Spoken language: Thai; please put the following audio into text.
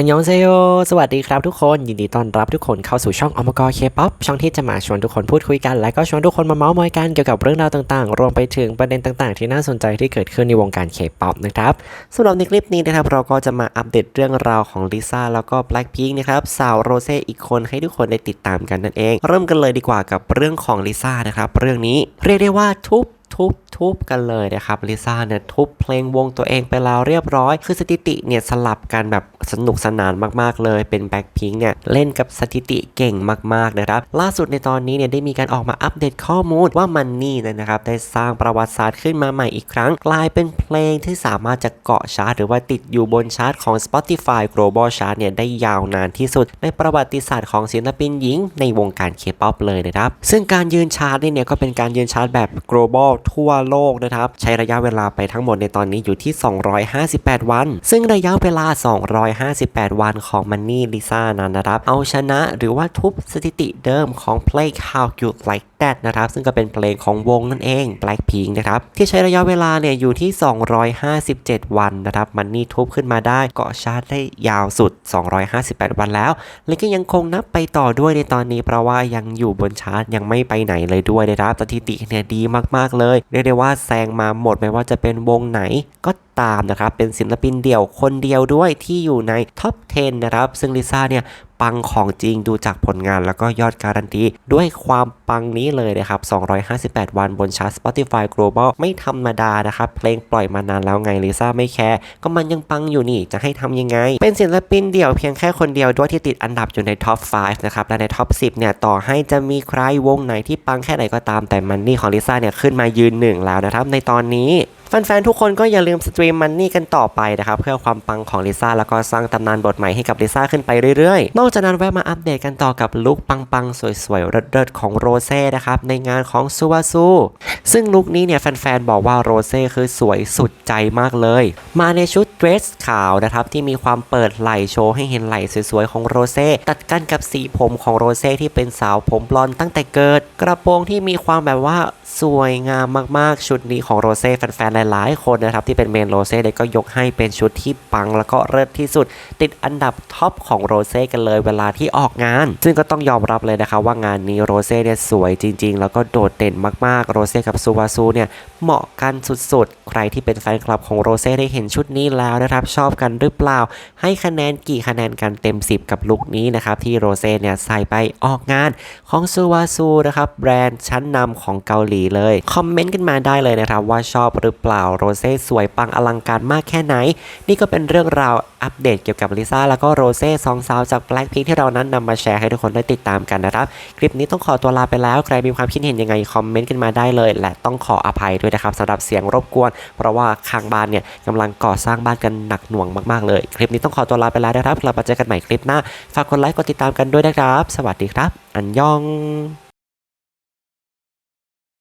ฮันยองเซโยสวัสดีครับทุกคน ยินดีต้อนรับทุกคนเข้าสู่ช่องอมกรเคป๊อปช่องที่จะมาชวนทุกคนพูดคุยกัน และก็ชวนทุกคนมาเมาส์มอยกันเกี่ยวกับเรื่องราวต่างๆ รวมไปถึงประเด็นต่างๆ ที่น่าสนใจที่เกิดขึ้นในวงการเคป๊อปนะครับสำหรับในคลิปนี้นะครับเราก็จะมาอัปเดตเรื่องราวของลิซ่าแล้วก็ Blackpink นะครับสาวโรเซ่อีกคนให้ทุกคนได้ติดตามกันนั่นเอง เริ่มกันเลยดีกว่ากับเรื่องของลิซ่านะครับเรื่องนี้เรียกได้ว่าทุบ ทุบทุบกันเลยนะครับลิซ่าเนี่ยทุบเพลงวงตัวเองไปแล้วเรียบร้อย คือสถิติเนี่ยสลับกันแบบสนุกสนานมากๆเลยเป็นแบ็คพิงเนี่ยเล่นกับสถิติเก่งมากๆนะครับล่าสุดในตอนนี้เนี่ยได้มีการออกมาอัปเดตข้อมูลว่ามันนี่นะครับได้สร้างประวัติศาสตร์ขึ้นมาใหม่อีกครั้ง กลายเป็นเพลงที่สามารถจะเกาะชาร์ตหรือว่าติดอยู่บนชาร์ตของ Spotify Global Chart เนี่ยได้ยาวนานที่สุด ในประวัติศาสตร์ของศิลปินหญิงในวงการเคป๊อปเลยนะครับซึ่งการยืนชาร์ตเนี่ยก็เป็นการยืนชาร์ตแบบ global ทั่วโลกนะครับ ใช้ระยะเวลาไปทั้งหมดในตอนนี้อยู่ที่ 258 วัน ซึ่งระยะเวลา 258 วันของมันนี่ลิซ่านั้นนะครับ เอาชนะหรือว่าทุบสถิติเดิมของ Play How You Like That นะครับ ซึ่งก็เป็นเพลงของวงนั่นเอง Blackpink นะครับ ที่ใช้ระยะเวลาเนี่ยอยู่ที่ 257 วันนะครับ มันนี่ทุบขึ้นมาได้เกาะชาร์ตได้ยาวสุด 258 วันแล้ว และก็ยังคงนับไปต่อด้วยในตอนนี้เพราะว่ายังอยู่บนชาร์ตยังไม่ไปไหนเลยด้วยนะครับ สถิติเนี่ยดีมากๆเลยเรียกได้ว่าแซงมาหมดไม่ว่าจะเป็นวงไหนก็ตามนะครับเป็นศิลปินเดี่ยวคนเดียวด้วยที่อยู่ในท็อป 10 นะครับ ซึ่งลิซ่าเนี่ย ปังของจริงดูจากผลงานแล้วก็ยอดการันตีด้วยความปังนี้เลยนะครับ 258 วันบนชาร์ต Spotify Global ไม่ธรรมดานะครับ เพลงปล่อยมานานแล้วไงลิซ่าไม่แคร์ก็มันยังปังอยู่นี่จะให้ทำยังไง เป็นศิลปินเดี่ยวเพียงแค่คนเดียวด้วยที่ติดอันดับอยู่ในท็อป 5 นะครับ และในท็อป 10 เนี่ย ต่อให้จะมีใครวงไหนที่ปังแค่ไหนก็ตามแต่มันนี่ของลิซ่าเนี่ยขึ้นมายืนหนึ่งแล้วนะครับในตอนนี้ แฟนๆ ทุกคนก็อย่าลืมสตรีมมันนี่กันต่อไปนะครับ เพื่อความปังของลิซ่าแล้วก็สร้างตำนานบทใหม่ให้กับลิซ่าขึ้นไปเรื่อยๆ นอกจากนั้นแวะมาอัปเดตกันต่อกับลุคปังๆ สวยๆเริดๆของโรเซ่นะครับ ในงานของซูวาซูซึ่งลุคนี้เนี่ยแฟนๆ บอกว่าโรเซ่คือสวยสุดใจมากเลย มาในชุดเดรสขาวนะครับที่มีความเปิดไหล่โชว์ให้เห็นไหล่สวยๆของโรเซ่ตัดกันกับสีผมของโรเซ่ที่เป็นสาวผมบลอนตั้งแต่เกิด กระโปรงที่มีความแบบว่าสวยงามมากๆ ชุดนี้ของโรเซ่แฟนๆหลายๆ คนนะครับที่เป็นเมนโรเซ่เลยก็ยกให้เป็นชุดที่ปังแล้วก็เลิศที่สุด ติดอันดับท็อปของโรเซ่กันเลยเวลาที่ออกงาน ซึ่งก็ต้องยอมรับเลยนะคะว่างานนี้โรเซ่เนี่ยสวยจริง ๆ แล้วก็โดดเด่นมากๆโรเซ่กับซูวาซูเนี่ยเหมาะกันสุดๆ ใครที่เป็นแฟนคลับของโรเซ่ได้เห็นชุดนี้แล้วนะครับ ชอบกันหรือเปล่า ให้คะแนนกี่คะแนนกันเต็ม 10 กับลุคนี้นะครับ ที่โรเซ่เนี่ยใส่ไปออกงานของซูวาซูนะครับ แบรนด์ชั้นนำของเกาหลีเลย คอมเมนต์กันมาได้เลยนะครับ ว่าชอบหรือเปล่าโรเซ่สวยปังอลังการมากแค่ไหน นี่ก็เป็นเรื่องราวอัปเดตเกี่ยวกับลิซ่าแล้วก็โรเซ่สองสาวจาก Blackpink ที่เรานั้นนำมาแชร์ให้ทุกคนได้ติดตามกันนะครับ คลิปนี้ต้องขอตัวลาไปแล้ว ใครมีความคิดเห็นยังไง คอมเมนต์กันมาได้เลย และต้องขออภัยด้วยนะครับสำหรับเสียงรบกวน เพราะว่าข้างบ้านเนี่ยกำลังก่อสร้างบ้านกันหนักหน่วงมากๆเลย คลิปนี้ต้องขอตัวลาไปแล้วนะครับเรามาเจอกันใหม่คลิปหน้าฝากกดไลค์กดติดตามกันด้วยนะครับ สวัสดีครับ อันยอง